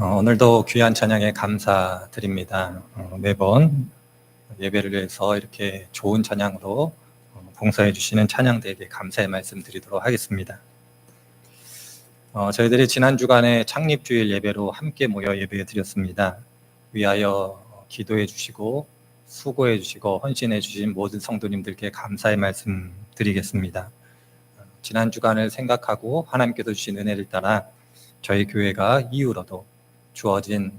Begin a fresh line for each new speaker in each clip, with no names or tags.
어, 오늘도 귀한 찬양에 감사드립니다. 어, 매번 예배를 위해서 이렇게 좋은 찬양으로 어, 봉사해 주시는 찬양대에게 감사의 말씀 드리도록 하겠습니다. 어, 저희들이 지난 주간에 창립주일 예배로 함께 모여 예배 드렸습니다. 위하여 기도해 주시고 수고해 주시고 헌신해 주신 모든 성도님들께 감사의 말씀 드리겠습니다. 어, 지난 주간을 생각하고 하나님께서 주신 은혜를 따라 저희 교회가 이후로도 주어진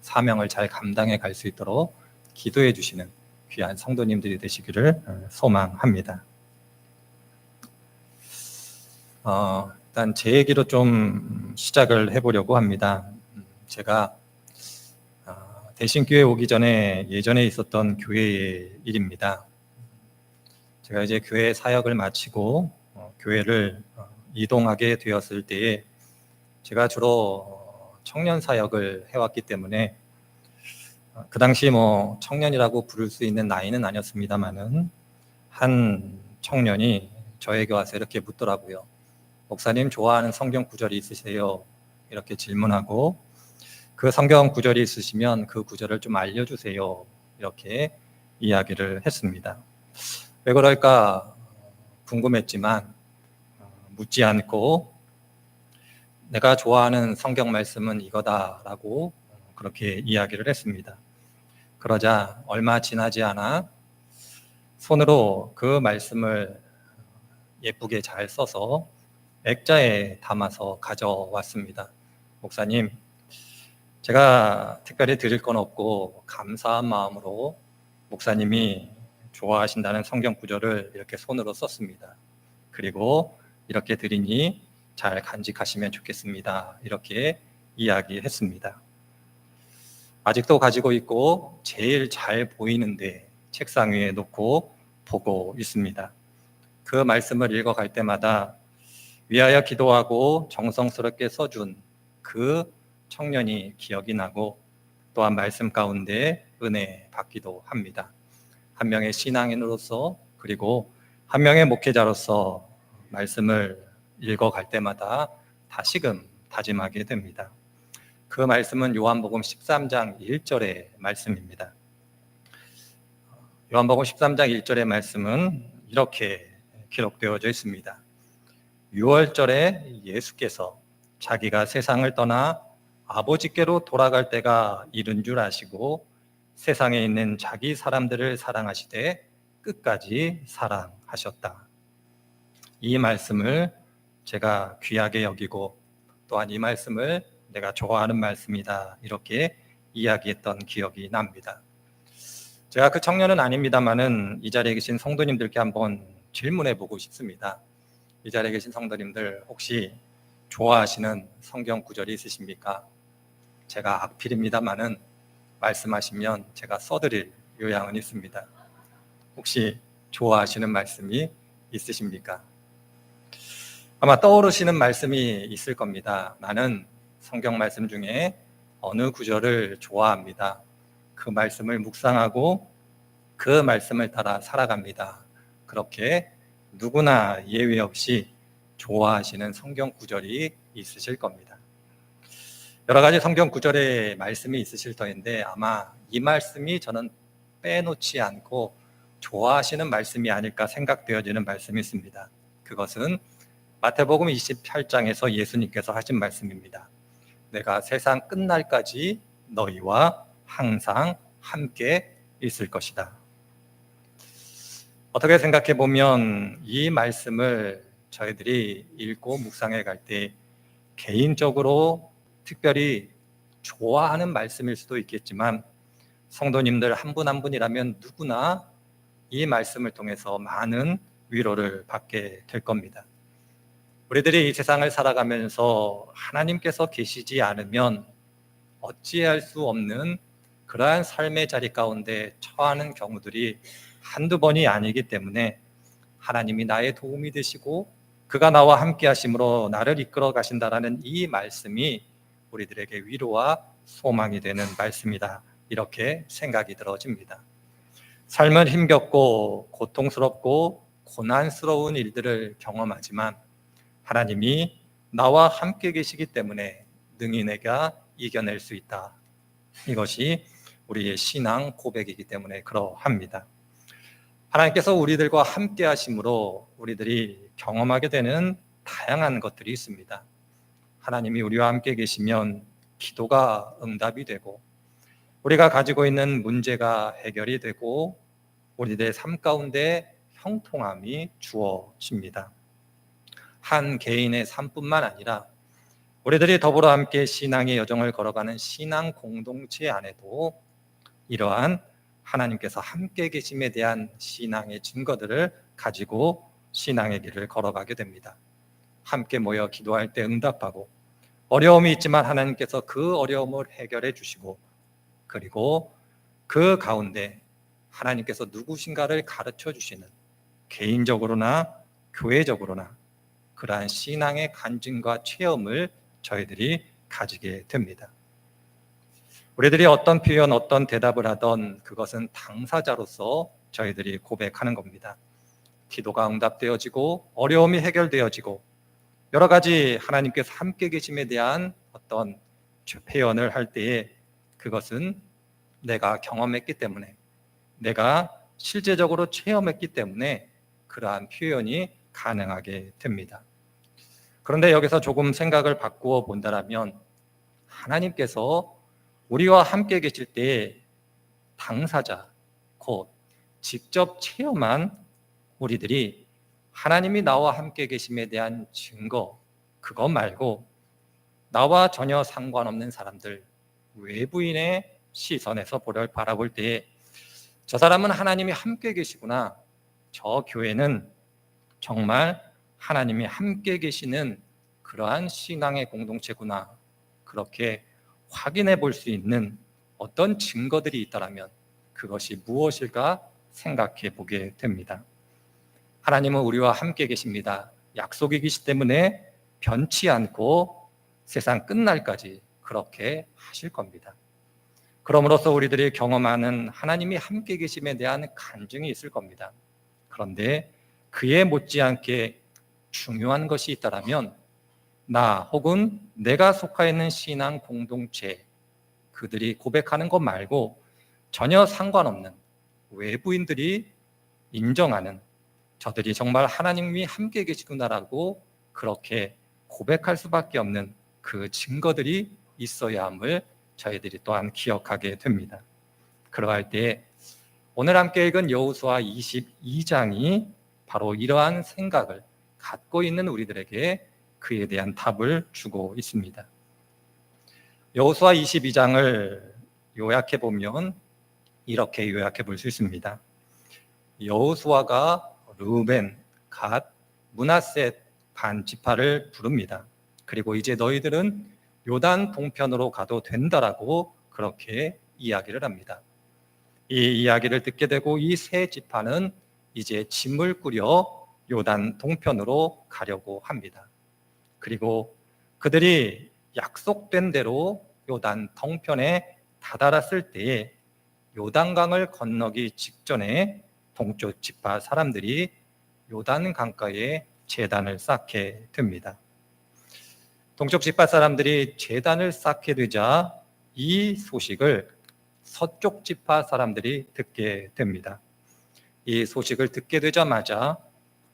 사명을 잘 감당해 갈 수 있도록 기도해 주시는 귀한 성도님들이 되시기를 소망합니다. 어, 일단 제 얘기로 좀 시작을 해보려고 합니다. 제가 어, 대신 교회 오기 전에 예전에 있었던 교회의 일입니다. 제가 이제 교회 사역을 마치고 어, 교회를 어, 이동하게 되었을 때에 제가 주로 청년 사역을 해왔기 때문에 어, 그 당시 뭐 청년이라고 부를 수 있는 나이는 아니었습니다만은 한 청년이 저에게 와서 이렇게 묻더라고요. 목사님 좋아하는 성경 구절이 있으세요? 이렇게 질문하고 그 성경 구절이 있으시면 그 구절을 좀 알려주세요. 이렇게 이야기를 했습니다. 왜 그럴까 궁금했지만 어, 묻지 않고 내가 좋아하는 성경 말씀은 이거다라고 그렇게 이야기를 했습니다. 그러자 얼마 지나지 않아 손으로 그 말씀을 예쁘게 잘 써서 액자에 담아서 가져왔습니다. 목사님, 제가 특별히 드릴 건 없고 감사한 마음으로 목사님이 좋아하신다는 성경 구절을 이렇게 손으로 썼습니다. 그리고 이렇게 드리니 잘 간직하시면 좋겠습니다. 이렇게 이야기했습니다. 아직도 가지고 있고 제일 잘 보이는데 책상 위에 놓고 보고 있습니다. 그 말씀을 읽어갈 때마다 위하여 기도하고 정성스럽게 써준 그 청년이 기억이 나고 또한 말씀 가운데 은혜 받기도 합니다. 한 명의 신앙인으로서 그리고 한 명의 목회자로서 말씀을 읽어갈 때마다 다시금 다짐하게 됩니다. 그 말씀은 요한복음 13장 1절의 말씀입니다. 요한복음 13장 1절의 말씀은 이렇게 기록되어져 있습니다. 6월절에 예수께서 자기가 세상을 떠나 아버지께로 돌아갈 때가 이른 줄 아시고 세상에 있는 자기 사람들을 사랑하시되 끝까지 사랑하셨다. 이 말씀을 제가 귀하게 여기고 또한 이 말씀을 내가 좋아하는 말씀이다. 이렇게 이야기했던 기억이 납니다. 제가 그 청년은 아닙니다만은 이 자리에 계신 성도님들께 한번 질문해 보고 싶습니다. 이 자리에 계신 성도님들 혹시 좋아하시는 성경 구절이 있으십니까? 제가 악필입니다만은 말씀하시면 제가 써드릴 요양은 있습니다. 혹시 좋아하시는 말씀이 있으십니까? 아마 떠오르시는 말씀이 있을 겁니다. 나는 성경 말씀 중에 어느 구절을 좋아합니다. 그 말씀을 묵상하고 그 말씀을 따라 살아갑니다. 그렇게 누구나 예외 없이 좋아하시는 성경 구절이 있으실 겁니다. 여러 가지 성경 구절의 말씀이 있으실 터인데 아마 이 말씀이 저는 빼놓지 않고 좋아하시는 말씀이 아닐까 생각되어지는 말씀이 있습니다. 그것은 마태복음 28장에서 예수님께서 하신 말씀입니다. 내가 세상 끝날까지 너희와 항상 함께 있을 것이다. 어떻게 생각해 보면 이 말씀을 저희들이 읽고 묵상해 갈 때 개인적으로 특별히 좋아하는 말씀일 수도 있겠지만 성도님들 한 분 한 분이라면 누구나 이 말씀을 통해서 많은 위로를 받게 될 겁니다. 우리들이 이 세상을 살아가면서 하나님께서 계시지 않으면 어찌할 수 없는 그러한 삶의 자리 가운데 처하는 경우들이 한두 번이 아니기 때문에 하나님이 나의 도움이 되시고 그가 나와 함께 하심으로 나를 이끌어 가신다라는 이 말씀이 우리들에게 위로와 소망이 되는 말씀이다. 이렇게 생각이 들어집니다. 삶은 힘겹고 고통스럽고 고난스러운 일들을 경험하지만 하나님이 나와 함께 계시기 때문에 능히 내가 이겨낼 수 있다. 이것이 우리의 신앙 고백이기 때문에 그러합니다. 하나님께서 우리들과 함께 하심으로 우리들이 경험하게 되는 다양한 것들이 있습니다. 하나님이 우리와 함께 계시면 기도가 응답이 되고 우리가 가지고 있는 문제가 해결이 되고 우리들의 삶 가운데 형통함이 주어집니다. 한 개인의 삶뿐만 아니라 우리들이 더불어 함께 신앙의 여정을 걸어가는 신앙 공동체 안에도 이러한 하나님께서 함께 계심에 대한 신앙의 증거들을 가지고 신앙의 길을 걸어가게 됩니다. 함께 모여 기도할 때 응답하고 어려움이 있지만 하나님께서 그 어려움을 해결해 주시고 그리고 그 가운데 하나님께서 누구신가를 가르쳐 주시는 개인적으로나 교회적으로나 그러한 신앙의 간증과 체험을 저희들이 가지게 됩니다. 우리들이 어떤 표현, 어떤 대답을 하던 그것은 당사자로서 저희들이 고백하는 겁니다. 기도가 응답되어지고 어려움이 해결되어지고 여러 가지 하나님께서 함께 계심에 대한 어떤 표현을 할 때에 그것은 내가 경험했기 때문에 내가 실제적으로 체험했기 때문에 그러한 표현이 가능하게 됩니다. 그런데 여기서 조금 생각을 바꾸어 본다면 하나님께서 우리와 함께 계실 때 당사자, 곧 직접 체험한 우리들이 하나님이 나와 함께 계심에 대한 증거, 그것 말고 나와 전혀 상관없는 사람들, 외부인의 시선에서 보려 바라볼 때저 사람은 하나님이 함께 계시구나. 저 교회는 정말 하나님이 함께 계시는 그러한 신앙의 공동체구나. 그렇게 확인해 볼 수 있는 어떤 증거들이 있다면 그것이 무엇일까 생각해 보게 됩니다. 하나님은 우리와 함께 계십니다. 약속이기 때문에 변치 않고 세상 끝날까지 그렇게 하실 겁니다. 그럼으로써 우리들이 경험하는 하나님이 함께 계심에 대한 간증이 있을 겁니다. 그런데 그에 못지않게 중요한 것이 있다면 나 혹은 내가 속하 있는 신앙 공동체 그들이 고백하는 것 말고 전혀 상관없는 외부인들이 인정하는 저들이 정말 하나님이 함께 계시구나라고 그렇게 고백할 수밖에 없는 그 증거들이 있어야 함을 저희들이 또한 기억하게 됩니다. 그러할 때 오늘 함께 읽은 여호수아 22장이 바로 이러한 생각을 갖고 있는 우리들에게 그에 대한 답을 주고 있습니다. 여호수아 22장을 요약해 보면 이렇게 요약해 볼 수 있습니다. 여호수아가 르벤, 갓, 문하셋 반 지파를 부릅니다. 그리고 이제 너희들은 요단 동편으로 가도 된다라고 그렇게 이야기를 합니다. 이 이야기를 듣게 되고 이 세 지파는 이제 짐을 꾸려 요단 동편으로 가려고 합니다. 그리고 그들이 약속된 대로 요단 동편에 다다랐을 때에 요단강을 건너기 직전에 동쪽 지파 사람들이 요단 강가에 재단을 쌓게 됩니다. 동쪽 지파 사람들이 재단을 쌓게 되자 이 소식을 서쪽 지파 사람들이 듣게 됩니다. 이 소식을 듣게 되자마자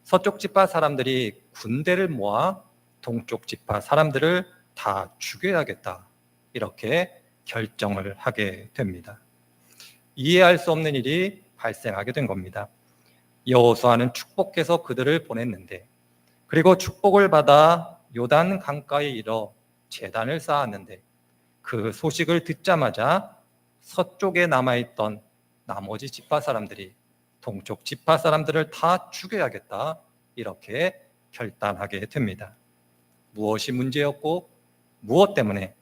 서쪽 지파 사람들이 군대를 모아 동쪽 지파 사람들을 다 죽여야겠다. 이렇게 결정을 하게 됩니다. 이해할 수 없는 일이 발생하게 된 겁니다. 여호수아는 축복해서 그들을 보냈는데 그리고 축복을 받아 요단 강가에 이르러 재단을 쌓았는데 그 소식을 듣자마자 서쪽에 남아있던 나머지 지파 사람들이 동쪽 지파 사람들을 다 죽여야겠다 이렇게 결단하게 됩니다. 무엇이 문제였고 무엇 때문에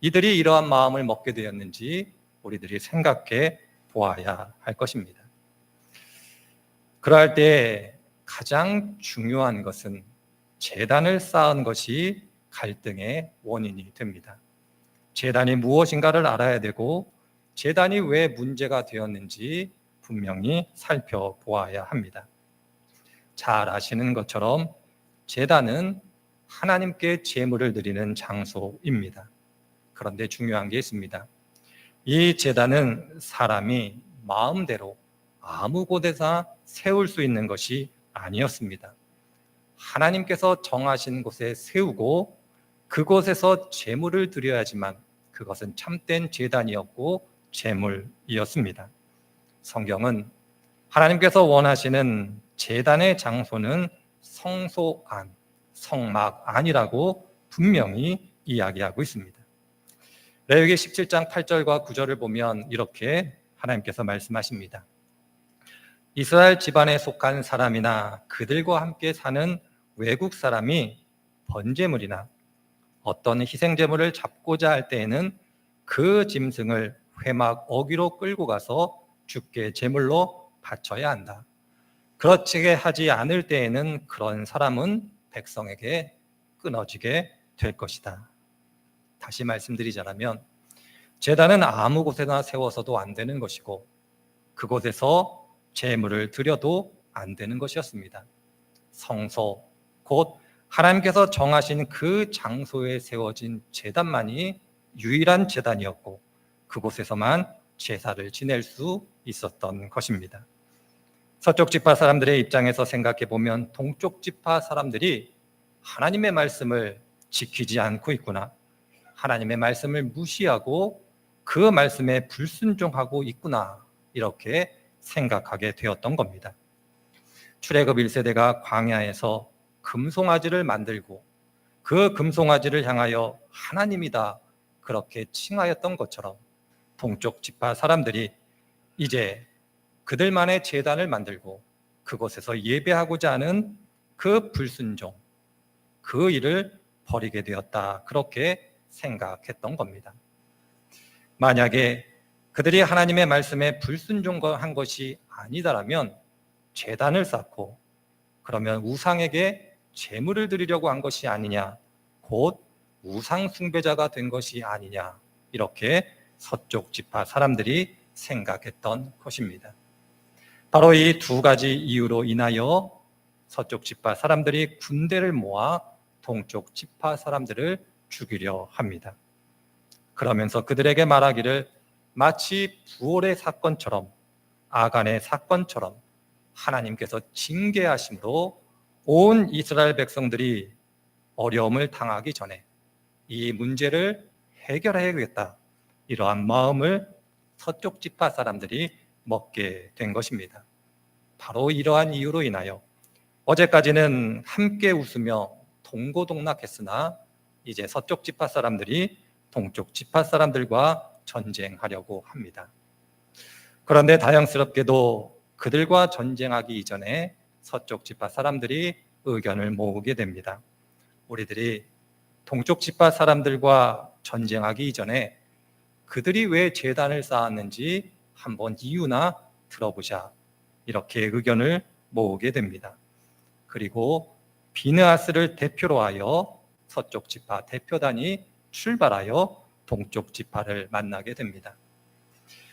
이들이 이러한 마음을 먹게 되었는지 우리들이 생각해 보아야 할 것입니다. 그럴 때 가장 중요한 것은 재단을 쌓은 것이 갈등의 원인이 됩니다. 재단이 무엇인가를 알아야 되고 재단이 왜 문제가 되었는지 분명히 살펴보아야 합니다. 잘 아시는 것처럼 재단은 하나님께 제물을 드리는 장소입니다. 그런데 중요한 게 있습니다. 이 제단은 사람이 마음대로 아무 곳에나 세울 수 있는 것이 아니었습니다. 하나님께서 정하신 곳에 세우고 그곳에서 제물을 드려야지만 그것은 참된 제단이었고 제물이었습니다. 성경은 하나님께서 원하시는 제단의 장소는 성소 안, 성막 안이라고 분명히 이야기하고 있습니다. 레위기 17장 8절과 9절을 보면 이렇게 하나님께서 말씀하십니다. 이스라엘 집안에 속한 사람이나 그들과 함께 사는 외국 사람이 번제물이나 어떤 희생제물을 잡고자 할 때에는 그 짐승을 회막 어귀로 끌고 가서 죽게 제물로 바쳐야 한다. 그렇게 하지 않을 때에는 그런 사람은 백성에게 끊어지게 될 것이다. 다시 말씀드리자면 제단은 아무 곳에나 세워서도 안 되는 것이고 그곳에서 제물을 드려도 안 되는 것이었습니다. 성소 곧 하나님께서 정하신 그 장소에 세워진 제단만이 유일한 제단이었고 그곳에서만 제사를 지낼 수 있었던 것입니다. 서쪽 지파 사람들의 입장에서 생각해 보면 동쪽 지파 사람들이 하나님의 말씀을 지키지 않고 있구나. 하나님의 말씀을 무시하고 그 말씀에 불순종하고 있구나. 이렇게 생각하게 되었던 겁니다. 출애굽 1세대가 광야에서 금송아지를 만들고 그 금송아지를 향하여 하나님이다 그렇게 칭하였던 것처럼 동쪽 지파 사람들이 이제 그들만의 재단을 만들고 그곳에서 예배하고자 하는 그 불순종 그 일을 버리게 되었다 그렇게 생각했던 겁니다. 만약에 그들이 하나님의 말씀에 불순종한 것이 아니다라면 재단을 쌓고 그러면 우상에게 제물을 드리려고 한 것이 아니냐 곧 우상 숭배자가 된 것이 아니냐 이렇게 서쪽 지파 사람들이 생각했던 것입니다. 바로 이 두 가지 이유로 인하여 서쪽 지파 사람들이 군대를 모아 동쪽 지파 사람들을 죽이려 합니다. 그러면서 그들에게 말하기를 마치 부월의 사건처럼 아간의 사건처럼 하나님께서 징계하심으로 온 이스라엘 백성들이 어려움을 당하기 전에 이 문제를 해결해야겠다. 이러한 마음을 서쪽 지파 사람들이 먹게 된 것입니다. 바로 이러한 이유로 인하여 어제까지는 함께 웃으며 동고동락했으나 이제 서쪽 지파 사람들이 동쪽 지파 사람들과 전쟁하려고 합니다. 그런데 다양스럽게도 그들과 전쟁하기 이전에 서쪽 지파 사람들이 의견을 모으게 됩니다. 우리들이 동쪽 지파 사람들과 전쟁하기 이전에 그들이 왜 재단을 쌓았는지 한번 이유나 들어보자. 이렇게 의견을 모으게 됩니다. 그리고 비느하스를 대표로 하여 서쪽 지파 대표단이 출발하여 동쪽 지파를 만나게 됩니다.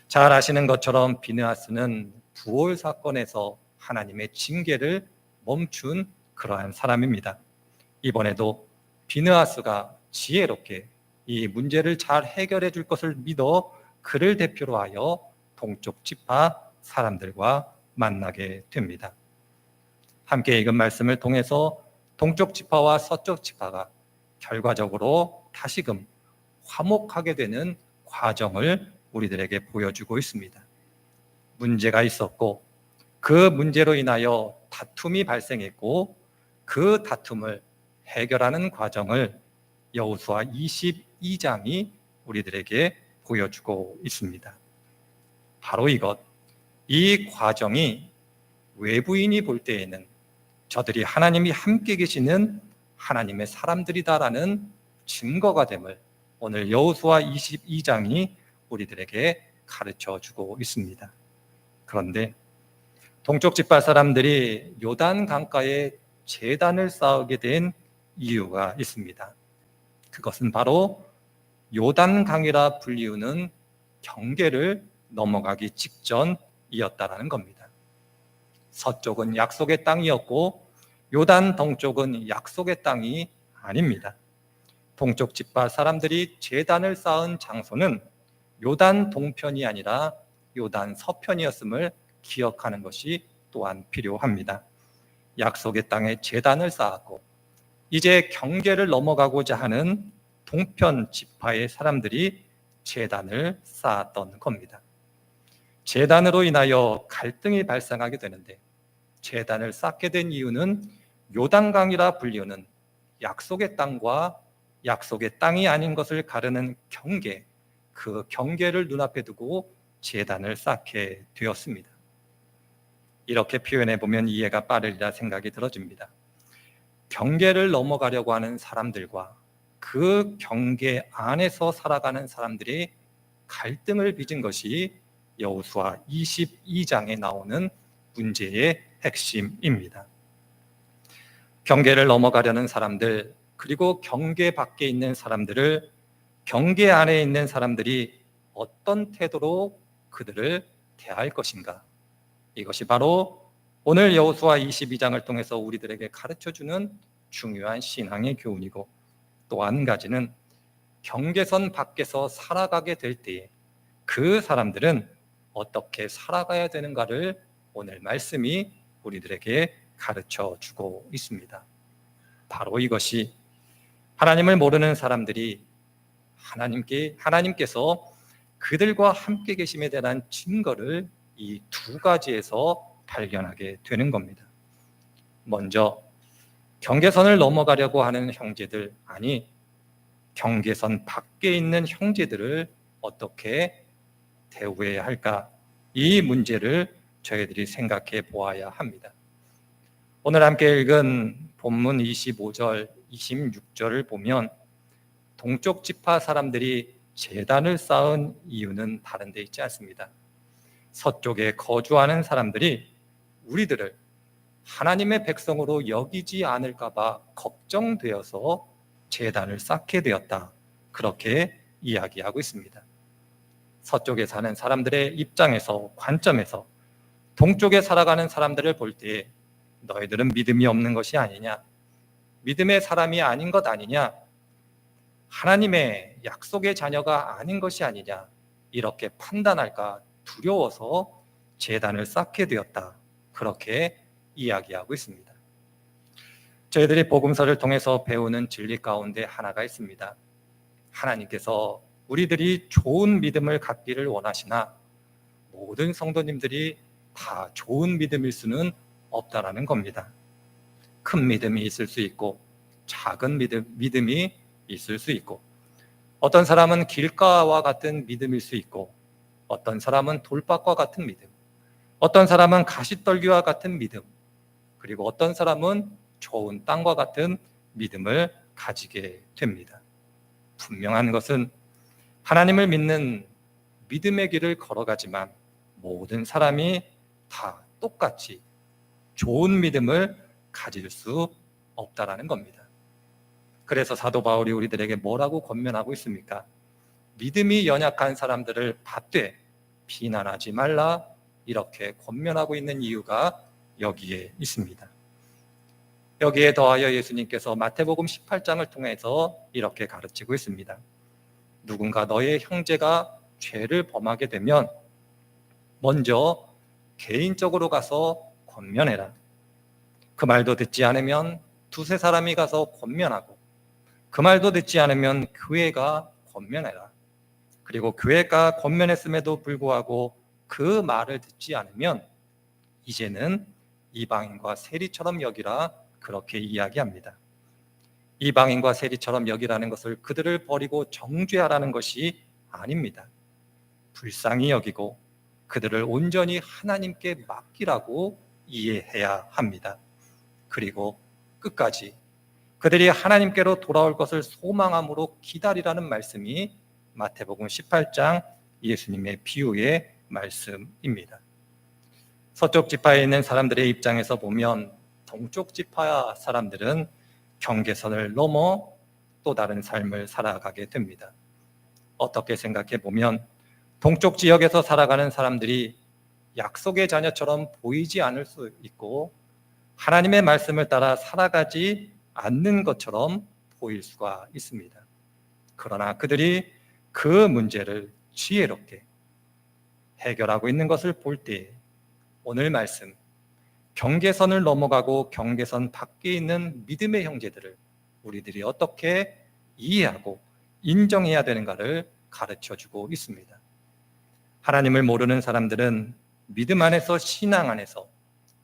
잘 아시는 것처럼 비느하스는 부올 사건에서 하나님의 징계를 멈춘 그러한 사람입니다. 이번에도 비느하스가 지혜롭게 이 문제를 잘 해결해 줄 것을 믿어 그를 대표로 하여 동쪽 지파 사람들과 만나게 됩니다. 함께 읽은 말씀을 통해서 동쪽 지파와 서쪽 지파가 결과적으로 다시금 화목하게 되는 과정을 우리들에게 보여주고 있습니다. 문제가 있었고 그 문제로 인하여 다툼이 발생했고 그 다툼을 해결하는 과정을 여우수와 2장이 우리들에게 보여주고 있습니다. 바로 이것, 이 과정이 외부인이 볼 때에는 저들이 하나님이 함께 계시는 하나님의 사람들이다라는 증거가 됨을 오늘 여호수아 22장이 우리들에게 가르쳐 주고 있습니다. 그런데 동쪽 지파 사람들이 요단 강가에 재단을 쌓게 된 이유가 있습니다. 그것은 바로 요단 강이라 불리우는 경계를 넘어가기 직전이었다라는 겁니다. 서쪽은 약속의 땅이었고 요단 동쪽은 약속의 땅이 아닙니다. 동쪽 지파 사람들이 제단을 쌓은 장소는 요단 동편이 아니라 요단 서편이었음을 기억하는 것이 또한 필요합니다. 약속의 땅에 제단을 쌓았고 이제 경계를 넘어가고자 하는 동편 지파의 사람들이 제단을 쌓았던 겁니다. 제단으로 인하여 갈등이 발생하게 되는데 제단을 쌓게 된 이유는 요단강이라 불리우는 약속의 땅과 약속의 땅이 아닌 것을 가르는 경계, 그 경계를 눈앞에 두고 제단을 쌓게 되었습니다. 이렇게 표현해 보면 이해가 빠르리라 생각이 들어집니다. 경계를 넘어가려고 하는 사람들과 그 경계 안에서 살아가는 사람들이 갈등을 빚은 것이 여호수아 22장에 나오는 문제의 핵심입니다. 경계를 넘어가려는 사람들 그리고 경계 밖에 있는 사람들을 경계 안에 있는 사람들이 어떤 태도로 그들을 대할 것인가? 이것이 바로 오늘 여호수아 22장을 통해서 우리들에게 가르쳐 주는 중요한 신앙의 교훈이고 또 한 가지는 경계선 밖에서 살아가게 될 때에 그 사람들은 어떻게 살아가야 되는가를 오늘 말씀이 우리들에게 가르쳐 주고 있습니다. 바로 이것이 하나님을 모르는 사람들이 하나님께 하나님께서 그들과 함께 계심에 대한 증거를 이 두 가지에서 발견하게 되는 겁니다. 먼저 경계선을 넘어가려고 하는 형제들 아니 경계선 밖에 있는 형제들을 어떻게 대우해야 할까? 이 문제를 저희들이 생각해 보아야 합니다. 오늘 함께 읽은 본문 25절, 26절을 보면 동쪽 지파 사람들이 재단을 쌓은 이유는 다른 데 있지 않습니다. 서쪽에 거주하는 사람들이 우리들을 하나님의 백성으로 여기지 않을까봐 걱정되어서 재단을 쌓게 되었다. 그렇게 이야기하고 있습니다. 서쪽에 사는 사람들의 입장에서 관점에서 동쪽에 살아가는 사람들을 볼 때 너희들은 믿음이 없는 것이 아니냐? 믿음의 사람이 아닌 것 아니냐? 하나님의 약속의 자녀가 아닌 것이 아니냐? 이렇게 판단할까 두려워서 재단을 쌓게 되었다. 그렇게 이야기하고 있습니다. 저희들이 복음서를 통해서 배우는 진리 가운데 하나가 있습니다. 하나님께서 우리들이 좋은 믿음을 갖기를 원하시나 모든 성도님들이 다 좋은 믿음일 수는 없다라는 겁니다. 큰 믿음이 있을 수 있고 작은 믿음, 믿음이 있을 수 있고 어떤 사람은 길가와 같은 믿음일 수 있고 어떤 사람은 돌밭과 같은 믿음 어떤 사람은 가시떨기와 같은 믿음 그리고 어떤 사람은 좋은 땅과 같은 믿음을 가지게 됩니다. 분명한 것은 하나님을 믿는 믿음의 길을 걸어가지만 모든 사람이 다 똑같이 좋은 믿음을 가질 수 없다라는 겁니다. 그래서 사도 바울이 우리들에게 뭐라고 권면하고 있습니까? 믿음이 연약한 사람들을 받되 비난하지 말라 이렇게 권면하고 있는 이유가 여기에 있습니다. 여기에 더하여 예수님께서 마태복음 18장을 통해서 이렇게 가르치고 있습니다. 누군가 너의 형제가 죄를 범하게 되면 먼저 개인적으로 가서 권면해라. 그 말도 듣지 않으면 두세 사람이 가서 권면하고 그 말도 듣지 않으면 교회가 권면해라. 그리고 교회가 권면했음에도 불구하고 그 말을 듣지 않으면 이제는 이방인과 세리처럼 여기라 그렇게 이야기합니다. 이방인과 세리처럼 여기라는 것을 그들을 버리고 정죄하라는 것이 아닙니다. 불쌍히 여기고 그들을 온전히 하나님께 맡기라고 이해해야 합니다. 그리고 끝까지 그들이 하나님께로 돌아올 것을 소망함으로 기다리라는 말씀이 마태복음 18장 예수님의 비유의 말씀입니다. 서쪽 지파에 있는 사람들의 입장에서 보면 동쪽 지파 사람들은 경계선을 넘어 또 다른 삶을 살아가게 됩니다. 어떻게 생각해 보면 동쪽 지역에서 살아가는 사람들이 약속의 자녀처럼 보이지 않을 수 있고 하나님의 말씀을 따라 살아가지 않는 것처럼 보일 수가 있습니다. 그러나 그들이 그 문제를 지혜롭게 해결하고 있는 것을 볼 때 오늘 말씀 경계선을 넘어가고 경계선 밖에 있는 믿음의 형제들을 우리들이 어떻게 이해하고 인정해야 되는가를 가르쳐 주고 있습니다. 하나님을 모르는 사람들은 믿음 안에서 신앙 안에서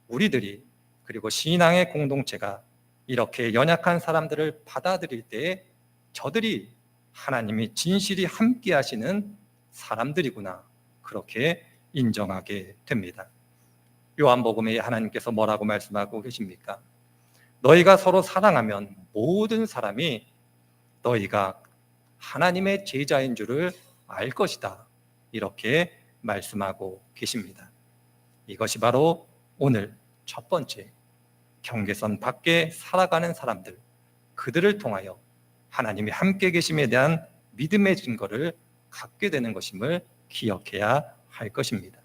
우리들이 그리고 신앙의 공동체가 이렇게 연약한 사람들을 받아들일 때 저들이 하나님이 진실이 함께 하시는 사람들이구나. 그렇게 인정하게 됩니다. 요한복음에 하나님께서 뭐라고 말씀하고 계십니까? 너희가 서로 사랑하면 모든 사람이 너희가 하나님의 제자인 줄을 알 것이다. 이렇게 말씀하고 계십니다. 이것이 바로 오늘 첫 번째 경계선 밖에 살아가는 사람들, 그들을 통하여 하나님이 함께 계심에 대한 믿음의 증거를 갖게 되는 것임을 기억해야 할 것입니다.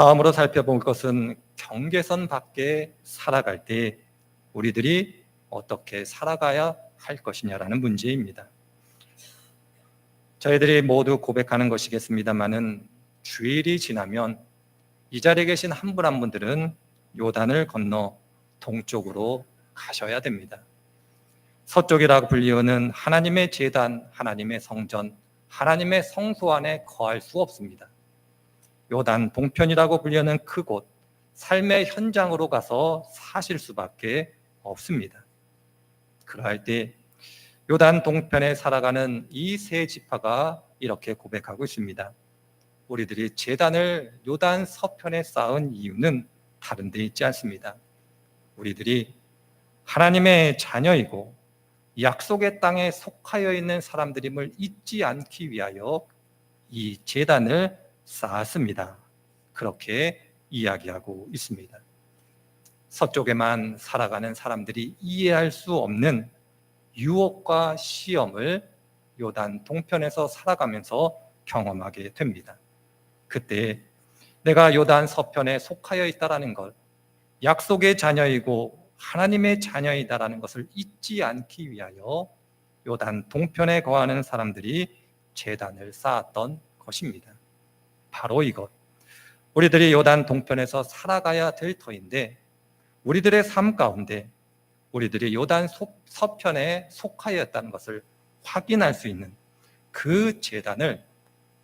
다음으로 살펴볼 것은 경계선 밖에 살아갈 때 우리들이 어떻게 살아가야 할 것이냐라는 문제입니다. 저희들이 모두 고백하는 것이겠습니다만은 주일이 지나면 이 자리에 계신 한 분한 분들은 요단을 건너 동쪽으로 가셔야 됩니다. 서쪽이라고 불리우는 하나님의 재단, 하나님의 성전, 하나님의 성소 안에 거할 수 없습니다. 요단 동편이라고 불리는 그곳, 삶의 현장으로 가서 사실 수밖에 없습니다. 그러할 때 요단 동편에 살아가는 이 세 지파가 이렇게 고백하고 있습니다. 우리들이 재단을 요단 서편에 쌓은 이유는 다른 데 있지 않습니다. 우리들이 하나님의 자녀이고 약속의 땅에 속하여 있는 사람들임을 잊지 않기 위하여 이 재단을 쌓았습니다. 그렇게 이야기하고 있습니다. 서쪽에만 살아가는 사람들이 이해할 수 없는 유혹과 시험을 요단 동편에서 살아가면서 경험하게 됩니다. 그때 내가 요단 서편에 속하여 있다라는 것, 약속의 자녀이고 하나님의 자녀이다라는 것을 잊지 않기 위하여 요단 동편에 거하는 사람들이 재단을 쌓았던 것입니다. 바로 이것. 우리들이 요단 동편에서 살아가야 될 터인데 우리들의 삶 가운데 우리들이 요단 서편에 속하였다는 것을 확인할 수 있는 그 재단을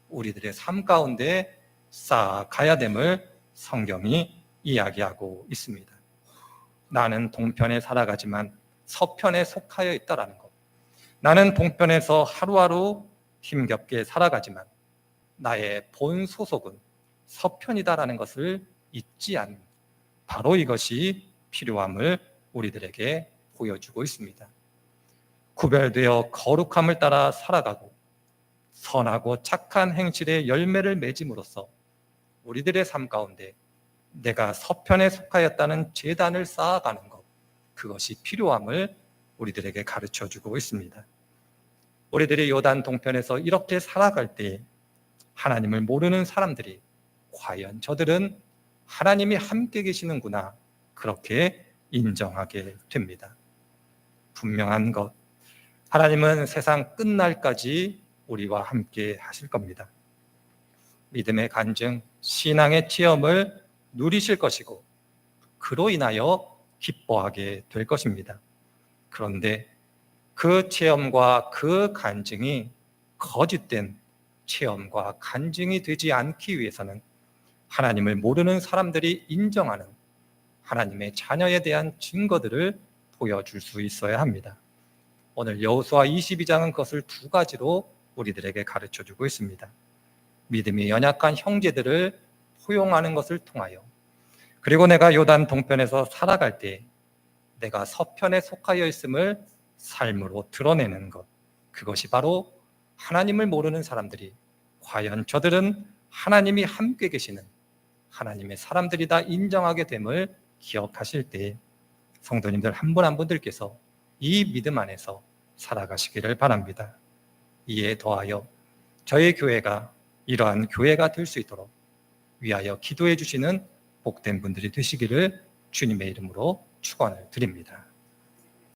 우리들의 삶 가운데 쌓아가야 됨을 성경이 이야기하고 있습니다. 나는 동편에 살아가지만 서편에 속하여 있다라는 것. 나는 동편에서 하루하루 힘겹게 살아가지만 나의 본 소속은 서편이다라는 것을 잊지 않는 바로 이것이 필요함을 우리들에게 보여주고 있습니다. 구별되어 거룩함을 따라 살아가고 선하고 착한 행실의 열매를 맺음으로써 우리들의 삶 가운데 내가 서편에 속하였다는 재단을 쌓아가는 것, 그것이 필요함을 우리들에게 가르쳐 주고 있습니다. 우리들이 요단 동편에서 이렇게 살아갈 때 하나님을 모르는 사람들이 과연 저들은 하나님이 함께 계시는구나 그렇게 인정하게 됩니다. 분명한 것, 하나님은 세상 끝날까지 우리와 함께 하실 겁니다. 믿음의 간증, 신앙의 체험을 누리실 것이고 그로 인하여 기뻐하게 될 것입니다. 그런데 그 체험과 그 간증이 거짓된 체험과 간증이 되지 않기 위해서는 하나님을 모르는 사람들이 인정하는 하나님의 자녀에 대한 증거들을 보여줄 수 있어야 합니다. 오늘 여호수아 22장은 그것을 두 가지로 우리들에게 가르쳐 주고 있습니다. 믿음이 연약한 형제들을 포용하는 것을 통하여 그리고 내가 요단 동편에서 살아갈 때 내가 서편에 속하여 있음을 삶으로 드러내는 것 그것이 바로 하나님을 모르는 사람들이 과연 저들은 하나님이 함께 계시는 하나님의 사람들이다 인정하게 됨을 기억하실 때 성도님들 한 분 한 분들께서 이 믿음 안에서 살아가시기를 바랍니다. 이에 더하여 저희 교회가 이러한 교회가 될 수 있도록 위하여 기도해 주시는 복된 분들이 되시기를 주님의 이름으로 축원을 드립니다.